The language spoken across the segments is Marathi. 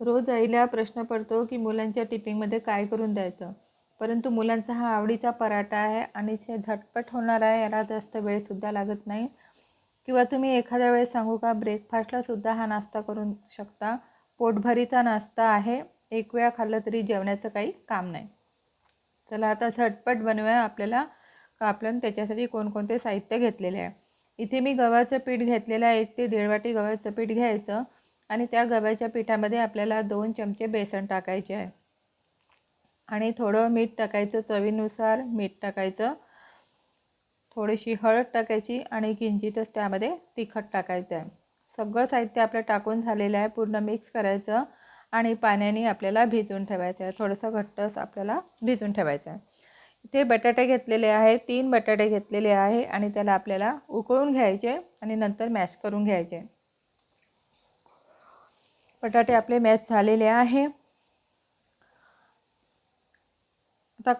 रोज आईला प्रश्न पडतो की मुलांच्या टिफिनमध्ये काय करून द्यायचं? परंतु मुलांचा हा आवडीचा पराठा आहे आणि ते झटपट होणार आहे याला जास्त वेळसुद्धा लागत नाही. किंवा तुम्ही एखाद्या वेळेस सांगू का ब्रेकफास्टलासुद्धा हा नाश्ता करू शकता. पोटभरीचा नाश्ता आहे. एक वेळा खाल्लं तरी जेवण्याचं काही काम नाही. चला आता झटपट बनवूया आपल्याला का आपण त्याच्यासाठी कोणकोणते साहित्य घेतलेले आहे. इथे मी गव्हाचं पीठ घेतलेलं आहे. एक ते दीड वाटी गव्हाचं पीठ घ्यायचं. आणि त्या गव्हाच्या पिठामध्ये आपल्याला दोन चमचे बेसन टाकायचे आहे. आणि थोडं मीठ टाकायचं चवीनुसार मीठ टाकायचं. थोडीशी हळद टाकायची आणि किंचितच त्यामध्ये तिखट टाकायचं आहे. सगळं साहित्य आपलं टाकून झालेलं आहे पूर्ण मिक्स करायचं आणि पाण्याने आपल्याला भिजून ठेवायचं आहे. थोडंसं घट्टच आपल्याला भिजून ठेवायचं आहे. इथे बटाटे घेतलेले आहे तीन बटाटे घेतलेले आहे आणि त्याला आपल्याला उकळून घ्यायचे आणि नंतर मॅश करून घ्यायचे. बटाटे आपले मॅच झालेले आहे. आता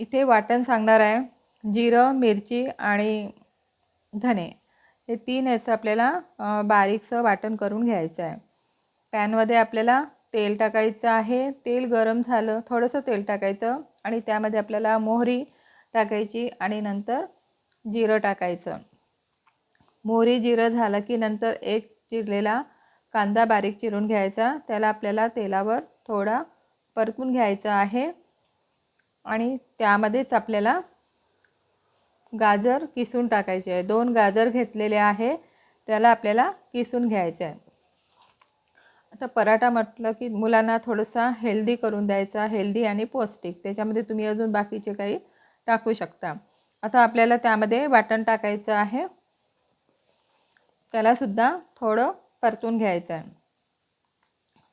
इथे वाटण सांगणार आहे. जिरं मिरची आणि धने. हे तीन याचं आपल्याला बारीकसं वाटण करून घ्यायचं आहे. पॅनमध्ये आपल्याला तेल टाकायचं आहे. तेल गरम झालं थोडंसं तेल टाकायचं आणि त्यामध्ये आपल्याला मोहरी टाकायची आणि नंतर जिरं टाकायचं. मोहरी जिरं झालं की नंतर एक चिरलेला कांदा बारीक चिरून घ्यायचा. त्याला आपल्याला तेलावर थोडा परतून घ्यायचा आहे. आणि त्यामध्येच आपल्याला गाजर किसून टाकायचे आहे. दोन गाजर घेतलेले आहे. त्याला आपल्याला किसून घ्यायचं आहे. आता पराठा म्हटलं की मुलांना थोडंसं हेल्दी करून द्यायचा हेल्दी आणि पौष्टिक. त्याच्यामध्ये तुम्ही अजून बाकीचे काही टाकू शकता. आता आपल्याला त्यामध्ये वाटण टाकायचं आहे. त्यालासुद्धा थोडं परतून घ्यायचं. आहे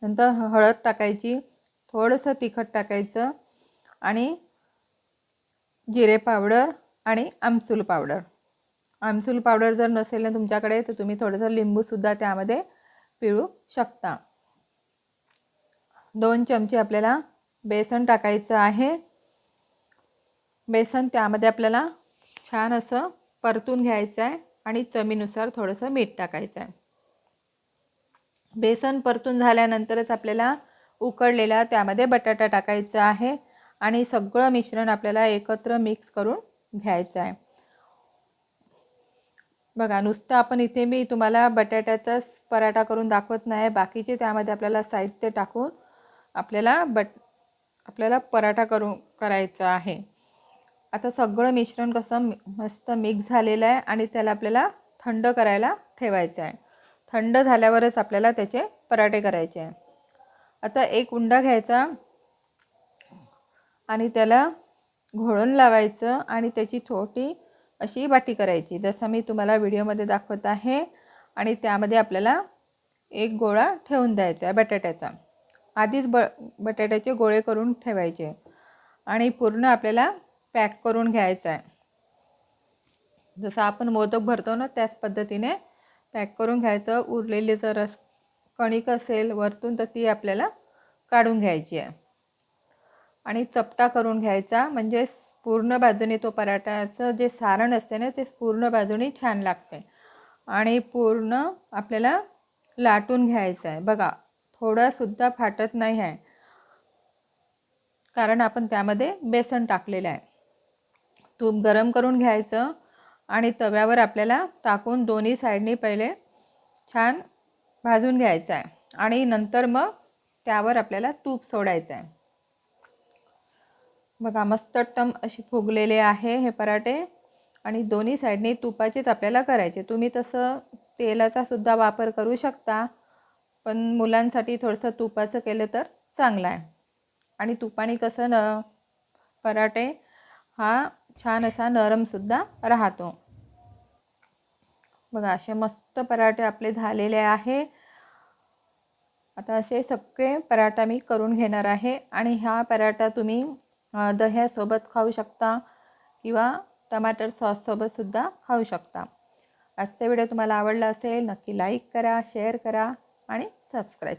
नंतर हळद टाकायची थोडंसं तिखट टाकायचं आणि जिरे पावडर आणि आमसूल पावडर. आमसूल पावडर जर नसेल ना तुमच्याकडे तर तुम्ही थोडंसं लिंबूसुद्धा त्यामध्ये पिळू शकता. दोन चमचे आपल्याला बेसन टाकायचं आहे. बेसन त्यामध्ये आपल्याला छान असं परतून घ्यायचं आहे आणि चवीनुसार थोडंसं मीठ टाकायचं आहे. बेसन परतून झाल्यानंतरच आपल्याला उकडलेला त्यामध्ये बटाटा टाकायचा आहे आणि सगळं मिश्रण आपल्याला एकत्र मिक्स करून घ्यायचं आहे. बघा नुसतं आपण इथे मी तुम्हाला बटाट्याचाच पराठा करून दाखवत नाही बाकीचे त्यामध्ये आपल्याला साहित्य टाकून आपल्याला बट आपल्याला पराठा करून करायचा आहे. आता सगळं मिश्रण कसं मस्त मिक्स झालेलं आहे आणि त्याला आपल्याला थंड करायला ठेवायचं आहे. थंड झाल्यावरच आपल्याला त्याचे पराठे करायचे आहे. आता एक उंडा घ्यायचा आणि त्याला घोळून लावायचं आणि त्याची छोटी अशी वाटी करायची. जसं मी तुम्हाला व्हिडिओमध्ये दाखवत आहे आणि त्यामध्ये आपल्याला एक गोळा ठेवून द्यायचा आहे बटाट्याचा. आधीच ब बटाट्याचे गोळे करून ठेवायचे आणि पूर्ण आपल्याला पॅक करून घ्यायचं आहे. जसं आपण मोदक भरतो ना त्याच पद्धतीने पॅक करून घ्यायचं. उरलेली जर कणिक असेल वरतून तर ती आपल्याला काढून घ्यायची आहे. आणि चपटा करून घ्यायचा. म्हणजे पूर्ण बाजूने तो पराठाचं जे सारण असते ना ते पूर्ण बाजूने छान लागते. आणि पूर्ण आपल्याला लाटून घ्यायचं आहे. बघा थोडासुद्धा फाटत नाही आहे. कारण आपण त्यामध्ये बेसन टाकलेलं आहे. तूप गरम करून घ्यायचं. आणि तव्यावर आपल्याला टाकून दोन्ही साईडनी पहिले छान भाजून घ्यायचं आहे. आणि नंतर मग त्यावर आपल्याला तूप सोडायचं आहे. बघा मस्त टम अशी फुगलेले आहे हे पराठे. आणि दोन्ही साईडने तुपाचेच आपल्याला करायचे. तुम्ही तसं तेलाचा सुद्धा वापर करू शकता पण मुलांसाठी थोडंसं तुपाचं केलं तर चांगलं आहे. आणि तुपाने कसं न पराठे हा छान असा नरमसुद्धा राहतो. बघा असे मस्त पराठे आपले झालेले आहे. आता असे सगळे पराठा मी करून घेणार आहे आणि हा पराठा तुम्ही दह्यासोबत खाऊ शकता किंवा टमाटर सॉससोबतसुद्धा खाऊ शकता. आजचा व्हिडिओ तुम्हाला आवडला असेल नक्की लाईक करा शेअर करा आणि सबस्क्राईब